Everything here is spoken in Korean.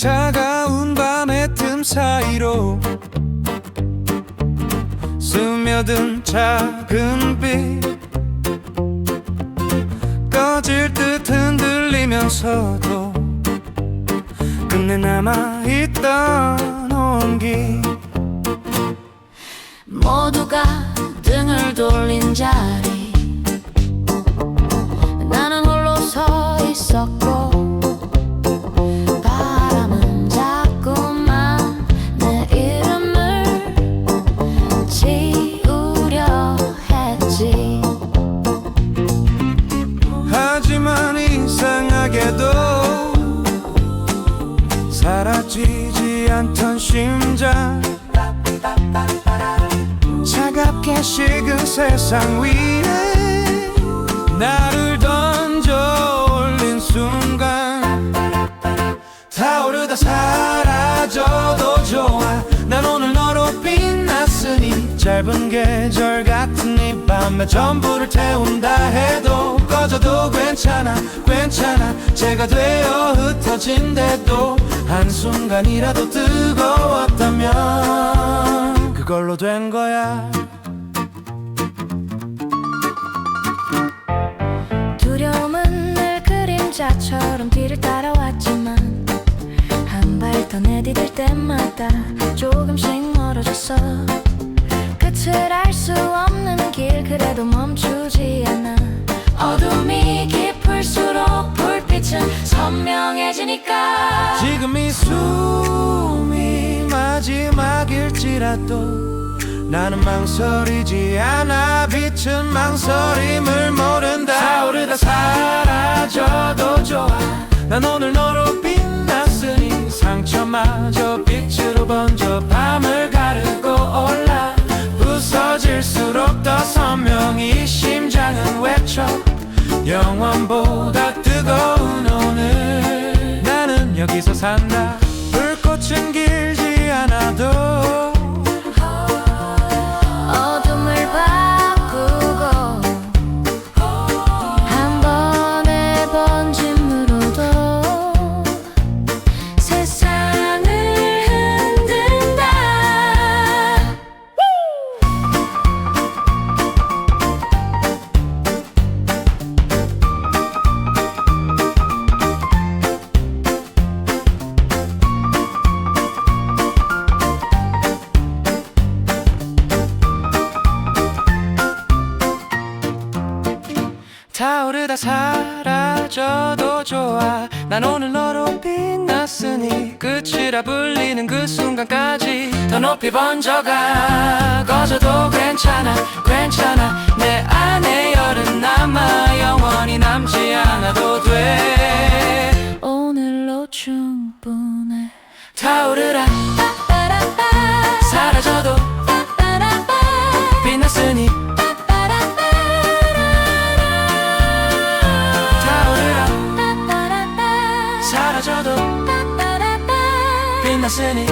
차가운 밤의 틈 사이로 스며든 작은 빛 꺼질 듯 흔들리면서도 끝내 남아있던 온기. 모두가 등을 돌린 자 사라지지 않던 심장. 차갑게 식은 세상 위에 나를 짧은 계절 같은 이 밤에 전부를 태운다 해도 꺼져도 괜찮아 괜찮아. 제가 되어 흩어진대도 한순간이라도 뜨거웠다면 그걸로 된 거야. 두려움은 늘 그림자처럼 뒤를 따라왔지만 한 발 더 내디딜 때마다 조금씩 멀어졌어 끝을 알 수 없는 길 그래도 멈추지 않아. 어둠이 깊을수록 불빛은 선명해지니까. 지금 이 숨이 마지막일지라도 나는 망설이지 않아. 빛은 망설임을 모른다. 타오르다 사라져도 좋아. 난 오늘 너로 빛났으니 상처마저 쳐. 영원보다 뜨거운 오늘. 나는 여기서 산다. 불꽃은 타오르다 사라져도 좋아. 난 오늘 너로 빛났으니 끝이라 불리는 그 순간까지 더 높이 번져가. 꺼져도 괜찮아 괜찮아. 내 안에 열은 남아 영원히 남지 않아도 돼. 오늘로 충분해. 타오르라 사라져도 빛났으니